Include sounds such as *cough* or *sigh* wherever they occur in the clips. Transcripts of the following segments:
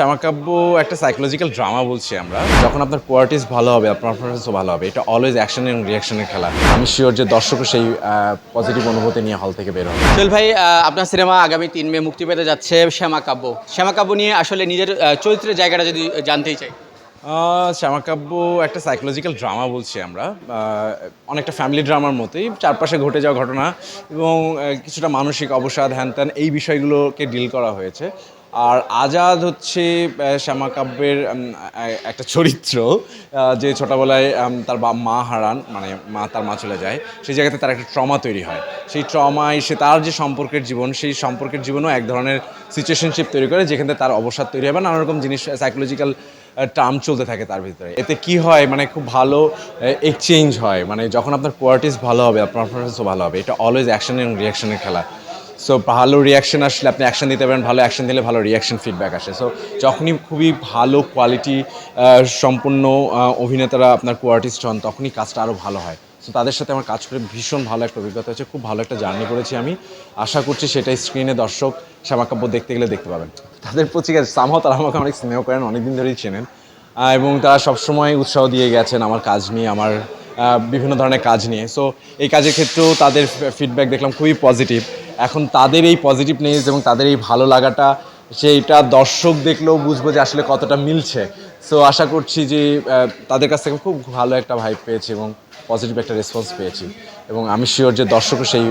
শ্যামাকাব্য একটা psychological drama বলছি আমরা। যখন আপনার কোয়ালিটিস ভালো হবে আপনার পারফরমেন্সও ভালো হবে এটা অলওয়েজ অ্যাকশন এবং রিয়াকশনের খেলা। আমি শিওর যে দর্শকও সেই পজিটিভ অনুভূতি নিয়ে হল থেকে বের হবে। সোহেল ভাই আপনার সিনেমা আগামী তিন মে মুক্তি পেতে যাচ্ছে শ্যামা কাব্য শ্যামা কাব্য নিয়ে আসলে নিজের চরিত্রের জায়গাটা যদি জানতেই চাই। শ্যামাকাব্য একটা সাইকোলজিক্যাল ড্রামা বলছি আমরা। অনেকটা ফ্যামিলি ড্রামার মতোই। চারপাশে ঘটে যাওয়া ঘটনা এবং কিছুটা মানসিক অবসাদ হ্যান এই বিষয়গুলোকে ডিল করা হয়েছে। আর আজাদ হচ্ছে শ্যামাকাব্যের একটা চরিত্র যে ছোটবেলায় তার বা মা হারান মানে মা তার মা চলে যায়, সেই জায়গাতে তার একটা ট্রমা তৈরি হয়। সেই ট্রমায় সে তার যে সম্পর্কের জীবন, সেই সম্পর্কের জীবনও এক ধরনের সিচুয়েশনশিপ তৈরি করে, যেখানে তার অবসাদ তৈরি হবে নানা রকম জিনিস সাইকোলজিক্যাল টার্ম চলতে থাকে তার ভিতরে। এতে কি হয় মানে খুব ভালো এক্সচেঞ্জ হয়। মানে যখন আপনার কোয়ালিটিস ভালো হবে, আপনার পারফরমেন্সও ভালো হবে। এটা অলওয়েজ অ্যাকশন এবং রিয়াকশনের খেলা। সো ভালো রিয়াকশন আসলে আপনি অ্যাকশন দিতে পারেন, ভালো অ্যাকশন দিলে ভালো রিয়াকশন ফিডব্যাক আসে। সো যখনই খুবই ভালো কোয়ালিটি সম্পূর্ণ অভিনেতারা আপনার কোয়ালিটিস্ট হন, তখনই কাজটা আরও ভালো হয়। সো তাদের সাথে আমার কাজ করে ভীষণ ভালো একটা অভিজ্ঞতা হচ্ছে খুব ভালো একটা জার্নি করেছি আমি। আশা করছি সেটাই স্ক্রিনে দর্শক, শ্যামাকাব্য দেখতে গেলে দেখতে পাবেন। তাদের প্রতি সামহ তারা আমাকে অনেক স্নেহ করেন, অনেকদিন ধরেই চেনেন। এবং তারা সবসময় উৎসাহ দিয়ে গেছেন আমার কাজ নিয়ে, আমার বিভিন্ন ধরনের কাজ নিয়ে। সো এই কাজের ক্ষেত্রেও তাদের ফিডব্যাক দেখলাম খুবই পজিটিভ এখন তাদের এই পজিটিভনেস এবং তাদের এই ভালো লাগাটা, সেইটা দর্শক দেখলেও বুঝব যে আসলে কতটা মিলছে। সো আশা করছি যে তাদের কাছ থেকে খুব ভালো একটা ভাইব পেয়েছি এবং পজিটিভ একটা রেসপন্স পেয়েছি। এবং আমি শিওর যে দর্শকও সেই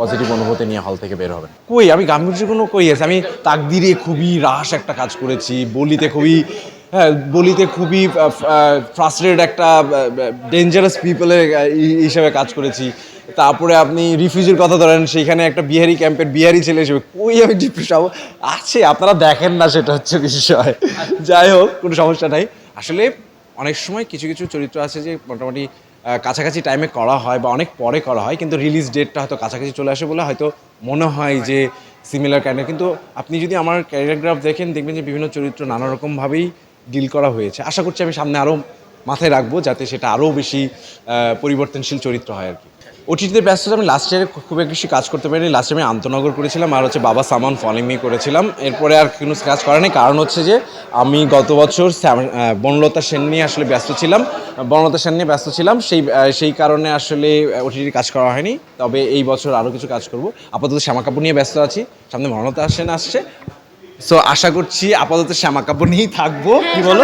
পজিটিভ অনুভূতি নিয়ে হল থেকে বের হবেন। কই, আমি গাম্ভীর্য কোনো কই আছে? আমি তাকদিরে খুবই রাস একটা কাজ করেছি, বলিতে খুবই হ্যাঁ বলিতে খুবই ফ্রাস্ট্রেটেড একটা ডেঞ্জারাস পিপলের হিসাবে কাজ করেছি। তারপরে আপনি রিফিউজির কথা ধরেন সেইখানে একটা বিহারি ক্যাম্পের বিহারি ছেলে হিসেবে, কই আমি ডিপ্রেশন আছে, আপনারা দেখেন না সেটা হচ্ছে বিষয়। যাই হোক, কোনো সমস্যা নাই। আসলে অনেক সময় কিছু কিছু চরিত্র আছে যে মোটামুটি কাছাকাছি টাইমে করা হয় বা অনেক পরে করা হয়, কিন্তু রিলিজ ডেটটা হয়তো কাছাকাছি চলে আসে বলে হয়তো মনে হয় যে সিমিলার ক্যারেক্টার কিন্তু আপনি যদি আমার ক্যারিয়ারগ্রাফ দেখেন, দেখবেন যে বিভিন্ন চরিত্র নানা রকমভাবেই ডিল করা হয়েছে। আশা করছি আমি সামনে আরও মাথায় রাখব যাতে সেটা আরও বেশি পরিবর্তনশীল চরিত্র হয় আর কি। ওটিটিতে ব্যস্ত আমি লাস্ট ইয়ারে খুব বেশি কাজ করতে পারিনি। লাস্ট আমি আন্তনগর করেছিলাম আর হচ্ছে বাবা সামান ফলিমি করেছিলাম। এরপরে আর কোনো কাজ করেনি কারণ হচ্ছে যে আমি গত বছর বনলতা সেন নিয়ে আসলে ব্যস্ত ছিলাম। বনলতা সেন নিয়ে ব্যস্ত ছিলাম। সেই সেই কারণে আসলে ওটিটির কাজ করা হয়নি। তবে এই বছর আরও কিছু কাজ করব। আপাতত শ্যামা কাপুর নিয়ে ব্যস্ত আছি। সামনে বনলতা সেন আসছে। সো আশা করছি আপাতত শ্যামা কাপুর নিয়েই থাকব। কি হ্যাঁ, বলো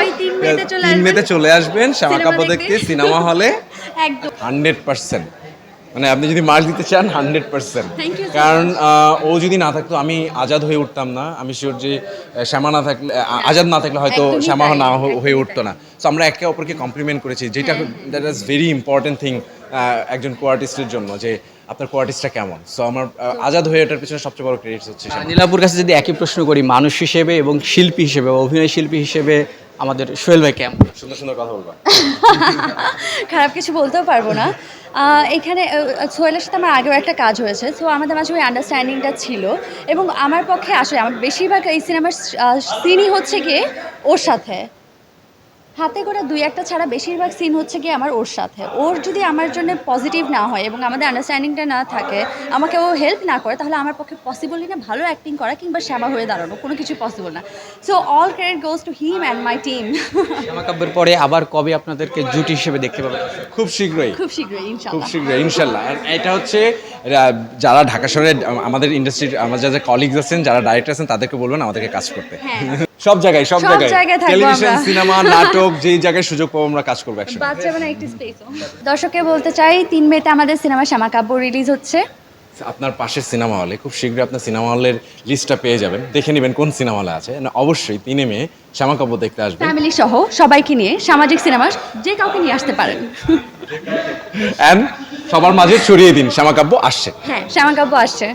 তিন মেতে চলে আসবেন। শ্যামা কাপুর দেখতে। সিনেমা হলে। *laughs* Hundred percent. মানে আপনি যদি মার্ক দিতে চান হান্ড্রেড পার্সেন্ট। কারণ ও যদি না থাকতো আমি আজাদ হয়ে উঠতাম না। আমি শিওর যে শ্যামা না থাকলে আজাদ না থাকলে হয়তো শ্যামা না হয়ে উঠতো না। সো আমরা একে অপরকে কমপ্লিমেন্ট করেছি। যেটা that is very important thing একজন কোয়ার্টিস্টের জন্য যে আপনার কোয়ার্টিস্টটা কেমন? সো আমার আজাদ হয়ে ওঠার পিছনে সবচেয়ে বড় ক্রেডিট হচ্ছে শ্যামা। নীলাপুর কাছে যদি একই প্রশ্ন করি মানুষ হিসেবে এবং শিল্পী হিসেবে বা অভিনয় শিল্পী হিসেবে আমাদের সোহেল ভাই কেমন? সুন্দর সুন্দর কথা বলবা। *laughs* খারাপ কিছু বলতেও পারব না। এখানে সোহেলের সাথে আমার আগেও একটা কাজ হয়েছে। সো আমাদের মাঝে ওই আন্ডারস্ট্যান্ডিংটা ছিল। এবং আমার পক্ষে আসলে আমার বেশিরভাগ এই সিনেমার সিনই হচ্ছে গিয়ে ওর সাথে। হাতে করে দুই একটা ছাড়া বেশিরভাগ সিন হচ্ছে গিয়ে আমার ওর সাথে। ওর যদি আমার জন্য পজিটিভ না হয় এবং আমাদের আন্ডারস্ট্যান্ডিংটা না থাকে আমাকে ও হেল্প না করে তাহলে আমার পক্ষে পসিবলই না ভালো অ্যাক্টিং করা কিংবা শ্যামা হয়ে দাঁড়ানো কোনো কিছু পসিবল না। So all credit goes to him and my team Shyama কাব্যের পরে আবার কবে আপনাদেরকে জুটি হিসেবে দেখতে পাবেন? খুব শীঘ্রই। খুব শীঘ্রই খুব শীঘ্রই ইনশাল্লাহ। আর এটা হচ্ছে যারা ঢাকা শহরে আমাদের ইন্ডাস্ট্রির আমার যারা কলিগস আছেন যারা ডাইরেক্টর আছেন তাদেরকে বলবেন আমাদেরকে কাজ করতে। হ্যাঁ। সব জায়গায় সব জায়গায়। টেলিভিশন সিনেমা নাটক যেই জায়গায় সুযোগ পাবো আমরা কাজ করব একসাথে বাচ্চা মানে একটি স্পেস দর্শককে বলতে চাই তিন মেতে আমাদের সিনেমা শ্যামা কাব্য রিলিজ হচ্ছে। আপনার পাশের সিনেমা হলে খুব শীঘ্রই আপনার সিনেমা হলের লিস্টটা পেয়ে যাবেন। দেখে নেবেন কোন সিনেমা হলে আছে। না, অবশ্যই তিনে মেয়ে শ্যামা কাপুর দেখতে আসবেন ফ্যামিলি সহ সবাইকে নিয়ে সামাজিক সিনেমা যে কাউকে নিয়ে আসতে পারেন। অ্যান্ড সবার মাঝে ছড়িয়ে দিন শ্যামা কাব্য আসছে। হ্যাঁ শ্যামা কাব্য আসছে।